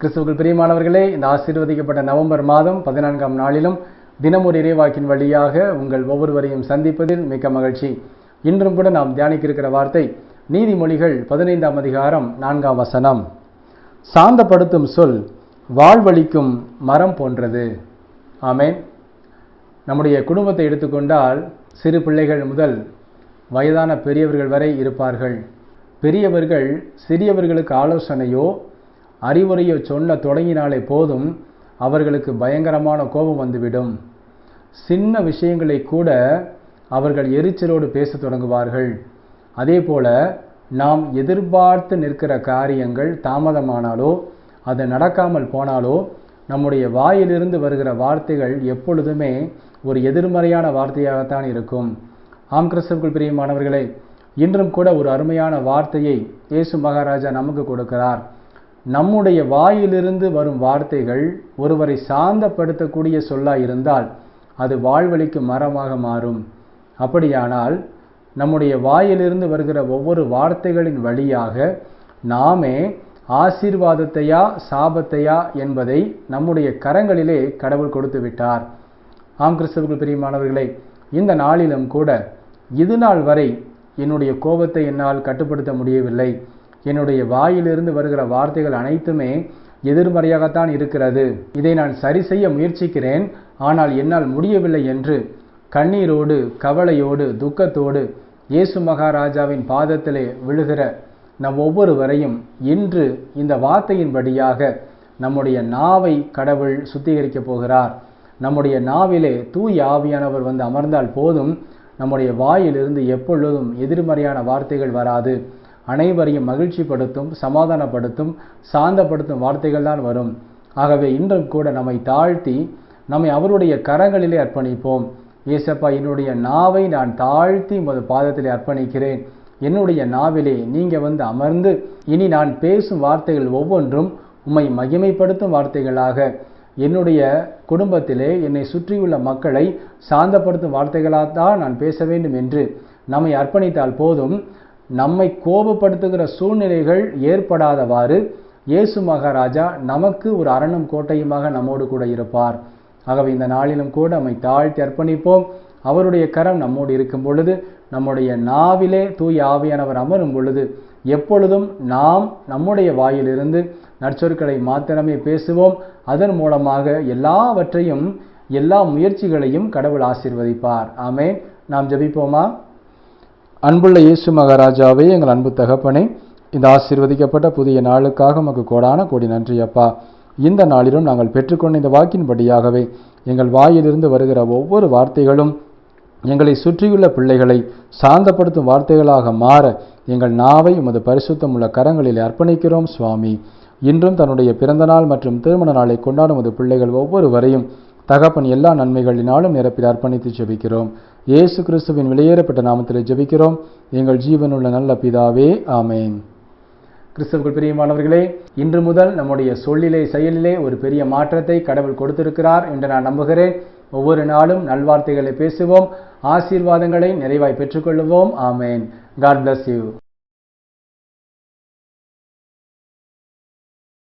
கிறிஸ்துவுக்குள் பிரியமானவர்களே இந்த ஆசீர்வதிக்கப்பட்ட நவம்பர் மாதம் பதினான்காம் நாளிலும் தினமொரு இறைவாக்கின் வழியாக உங்கள் ஒவ்வொருவரையும் சந்திப்பதில் மிக்க மகிழ்ச்சி. இன்றும் கூட நாம் தியானிக்க இருக்கிற வார்த்தை நீதிமொழிகள் பதினைந்தாம் அதிகாரம் நான்காம் வசனம். சாந்தப்படுத்தும் சொல் வாழ்வழிக்கும் மரம் போன்றது. ஆமேன். நம்முடைய குடும்பத்தை எடுத்துக்கொண்டால் சிறு பிள்ளைகள் முதல் வயதான பெரியவர்கள் வரை இருப்பார்கள். பெரியவர்கள் சிறியவர்களுக்கு ஆலோசனையோ அறிவுரையை சொல்ல தொடங்கினாலே போதும் அவர்களுக்கு பயங்கரமான கோபம் வந்துவிடும். சின்ன விஷயங்களை கூட அவர்கள் எரிச்சலோடு பேசத் தொடங்குவார்கள். அதே போல நாம் எதிர்பார்த்து நிற்கிற காரியங்கள் தாமதமானாலோ அது நடக்காமல் போனாலோ நம்முடைய வாயிலிருந்து வருகிற வார்த்தைகள் எப்பொழுதுமே ஒரு எதிர்மறையான வார்த்தையாகத்தான் இருக்கும். ஆம் கிறிஸ்தவர்கள் பிரியமானவர்களே இன்றும் கூட ஒரு அருமையான வார்த்தையை இயேசு மகாராஜா நமக்கு கொடுக்கிறார். நம்முடைய வாயிலிருந்து வரும் வார்த்தைகள் ஒருவரை சாந்தப்படுத்தக்கூடிய சொல்லாக இருந்தால் அது வாழ்வழிக்கு மரமாக மாறும். அப்படியானால் நம்முடைய வாயிலிருந்து வருகிற ஒவ்வொரு வார்த்தைகளின் வழியாக நாமே ஆசீர்வாதத்தையா சாபத்தையா என்பதை நம்முடைய கரங்களிலே கடவுள் கொடுத்து விட்டார். ஆம் கிறிஸ்தவர்கள் பிரியமானவர்களே இந்த நாளிலும் கூட இது நாள் வரை என்னுடைய கோபத்தை என்னால் கட்டுப்படுத்த முடியவில்லை. என்னுடைய வாயிலிருந்து வருகிற வார்த்தைகள் அனைத்துமே எதிர்மறையாகத்தான் இருக்கிறது. இதை நான் சரி செய்ய முயற்சிக்கிறேன். ஆனால் என்னால் முடியவில்லை என்று கண்ணீரோடு கவலையோடு துக்கத்தோடு இயேசு மகாராஜாவின் பாதத்திலே விழுகிற நம் ஒவ்வொருவரையும் இன்று இந்த வார்த்தையின்படியாக நம்முடைய நாவை கடவுள் சுத்திகரிக்கப் போகிறார். நம்முடைய நாவிலே தூய் ஆவியானவர் வந்து அமர்ந்தால் போதும். நம்முடைய வாயிலிருந்து எப்பொழுதும் எதிர்மறையான வார்த்தைகள் வராது. அனைவரையும் மகிழ்ச்சிப்படுத்தும் சமாதானப்படுத்தும் சாந்தப்படுத்தும் வார்த்தைகள் தான் வரும். ஆகவே இன்றும் கூட நம்மை தாழ்த்தி நம்மை அவருடைய கரங்களிலே அர்ப்பணிப்போம். ஏசப்பா என்னுடைய நாவை நான் தாழ்த்தி உமது பாதத்திலே அர்ப்பணிக்கிறேன். என்னுடைய நாவிலே நீங்கள் வந்து அமர்ந்து இனி நான் பேசும் வார்த்தைகள் ஒவ்வொன்றும் உம்மை மகிமைப்படுத்தும் வார்த்தைகளாக. என்னுடைய குடும்பத்திலே என்னை சுற்றியுள்ள மக்களை சாந்தப்படுத்தும் வார்த்தைகளாகத்தான் நான் பேச வேண்டும் என்று நம்மை அர்ப்பணித்தால் போதும். நம்மை கோபப்படுத்துகிற சூழ்நிலைகள் ஏற்படாதவாறு இயேசு மகாராஜா நமக்கு ஒரு அரணும் கோட்டையுமாக நம்மோடு கூட இருப்பார். ஆகவே இந்த நாளிலும் கூட நம்மை தாழ்த்தி அர்ப்பணிப்போம். அவருடைய கரம் நம்மோடு இருக்கும் பொழுது நம்முடைய நாவிலே தூய ஆவியானவர் அமரும் பொழுது எப்பொழுதும் நாம் நம்முடைய வாயிலிருந்து நற்சொற்களை மாத்திரமே பேசுவோம். அதன் மூலமாக எல்லாவற்றையும் எல்லா முயற்சிகளையும் கடவுள் ஆசிர்வதிப்பார். ஆமே நாம் ஜபிப்போமா? அன்புள்ள இயேசு மகாராஜாவே எங்கள் அன்பு தகப்பனே இந்த ஆசீர்வதிக்கப்பட்ட புதிய நாளுக்காக உமக்கு கோடான கோடி நன்றி அப்பா இந்த நாளிலும் நாங்கள் பெற்றுக்கொண்ட இந்த வாக்கின்படியாகவே எங்கள் வாயிலிருந்து வருகிற ஒவ்வொரு வார்த்தைகளும் எங்களை சுற்றியுள்ள பிள்ளைகளை சாந்தப்படுத்தும் வார்த்தைகளாக மாற எங்கள் நாவை உமது பரிசுத்தம் உள்ள கரங்களில் அர்ப்பணிக்கிறோம் சுவாமி. இன்றும் தன்னுடைய பிறந்தநாள் மற்றும் திருமண நாளை கொண்டாடும் உமது பிள்ளைகள் ஒவ்வொருவரையும் தகப்பன் எல்லா நன்மைகளினாலும் நிரப்பில் அர்ப்பணித்து செபிக்கிறோம். இயேசு கிறிஸ்துவின் வெளியேறப்பட்ட நாமத்தில் ஜெபிக்கிறோம். எங்கள் ஜீவனுள்ள நல்ல பிதாவே ஆமேன். கிறிஸ்தவர்கள் பிரியமானவர்களே இன்று முதல் நம்முடைய சொல்லிலே செயலிலே ஒரு பெரிய மாற்றத்தை கடவுள் கொடுத்திருக்கிறார் என்று நான் நம்புகிறேன். ஒவ்வொரு நாளும் நல்வார்த்தைகளை பேசுவோம். ஆசீர்வாதங்களை நிறைவாய் பெற்றுக்கொள்வோம் ஆமேன். God bless you